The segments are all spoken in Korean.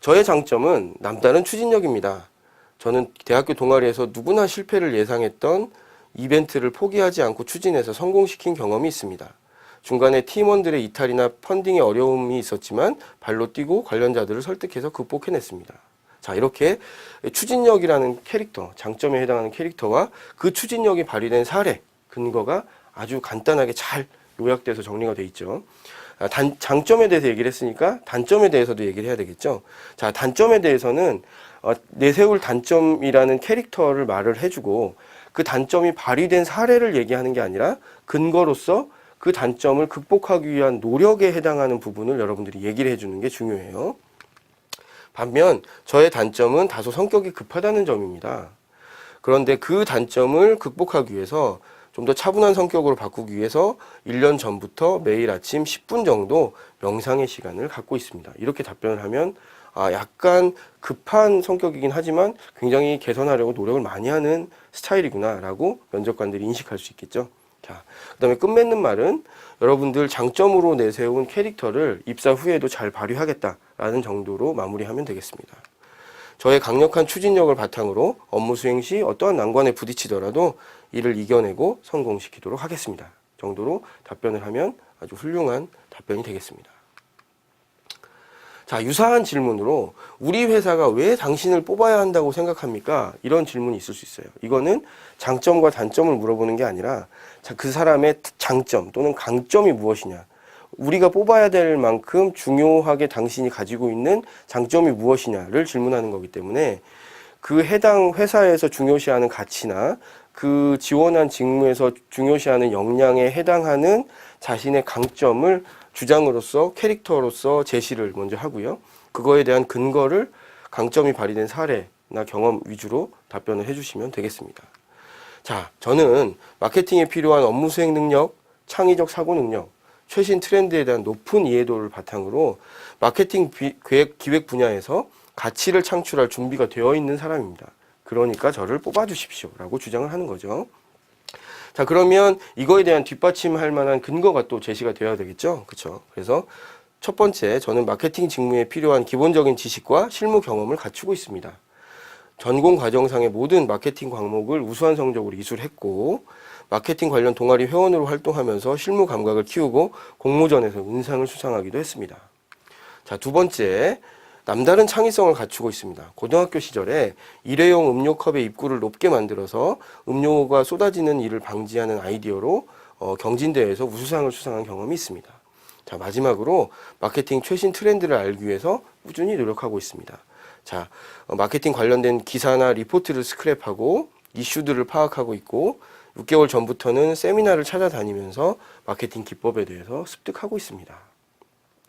저의 장점은 남다른 추진력입니다. 저는 대학교 동아리에서 누구나 실패를 예상했던 이벤트를 포기하지 않고 추진해서 성공시킨 경험이 있습니다. 중간에 팀원들의 이탈이나 펀딩의 어려움이 있었지만 발로 뛰고 관련자들을 설득해서 극복해냈습니다. 자, 이렇게 추진력이라는 캐릭터, 장점에 해당하는 캐릭터와 그 추진력이 발휘된 사례, 근거가 아주 간단하게 잘 요약돼서 정리가 돼 있죠. 아, 단, 장점에 대해서 얘기를 했으니까 단점에 대해서도 얘기를 해야 되겠죠. 자, 단점에 대해서는 어, 내세울 단점이라는 캐릭터를 말을 해주고 그 단점이 발휘된 사례를 얘기하는 게 아니라 근거로서 그 단점을 극복하기 위한 노력에 해당하는 부분을 여러분들이 얘기를 해주는 게 중요해요. 반면 저의 단점은 다소 성격이 급하다는 점입니다. 그런데 그 단점을 극복하기 위해서 좀 더 차분한 성격으로 바꾸기 위해서 1년 전부터 매일 아침 10분 정도 명상의 시간을 갖고 있습니다. 이렇게 답변을 하면 아, 약간 급한 성격이긴 하지만 굉장히 개선하려고 노력을 많이 하는 스타일이구나라고 면접관들이 인식할 수 있겠죠. 자, 그 다음에 끝맺는 말은 여러분들 장점으로 내세운 캐릭터를 입사 후에도 잘 발휘하겠다라는 정도로 마무리하면 되겠습니다. 저의 강력한 추진력을 바탕으로 업무 수행 시 어떠한 난관에 부딪히더라도 이를 이겨내고 성공시키도록 하겠습니다. 정도로 답변을 하면 아주 훌륭한 답변이 되겠습니다. 자, 유사한 질문으로 우리 회사가 왜 당신을 뽑아야 한다고 생각합니까? 이런 질문이 있을 수 있어요. 이거는 장점과 단점을 물어보는 게 아니라 자, 그 사람의 장점 또는 강점이 무엇이냐. 우리가 뽑아야 될 만큼 중요하게 당신이 가지고 있는 장점이 무엇이냐를 질문하는 거기 때문에 그 해당 회사에서 중요시하는 가치나 그 지원한 직무에서 중요시하는 역량에 해당하는 자신의 강점을 주장으로서 캐릭터로서 제시를 먼저 하고요. 그거에 대한 근거를 강점이 발휘된 사례나 경험 위주로 답변을 해주시면 되겠습니다. 자, 저는 마케팅에 필요한 업무 수행 능력, 창의적 사고 능력, 최신 트렌드에 대한 높은 이해도를 바탕으로 마케팅 비- 계획, 기획 분야에서 가치를 창출할 준비가 되어 있는 사람입니다. 그러니까 저를 뽑아주십시오 라고 주장을 하는 거죠. 자, 그러면 이거에 대한 뒷받침할 만한 근거가 또 제시가 되어야 되겠죠. 그렇죠. 그래서 첫 번째, 저는 마케팅 직무에 필요한 기본적인 지식과 실무 경험을 갖추고 있습니다. 전공 과정상의 모든 마케팅 과목을 우수한 성적으로 이술했고 마케팅 관련 동아리 회원으로 활동하면서 실무 감각을 키우고 공모전에서 은상을 수상하기도 했습니다. 자, 두 번째, 남다른 창의성을 갖추고 있습니다. 고등학교 시절에 일회용 음료 컵의 입구를 높게 만들어서 음료가 쏟아지는 일을 방지하는 아이디어로 어, 경진대회에서 우수상을 수상한 경험이 있습니다. 자, 마지막으로 마케팅 최신 트렌드를 알기 위해서 꾸준히 노력하고 있습니다. 자, 어, 마케팅 관련된 기사나 리포트를 스크랩하고 이슈들을 파악하고 있고 6개월 전부터는 세미나를 찾아다니면서 마케팅 기법에 대해서 습득하고 있습니다.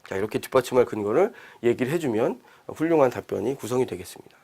자, 이렇게 뒷받침할 근거를 얘기를 해주면 훌륭한 답변이 구성이 되겠습니다.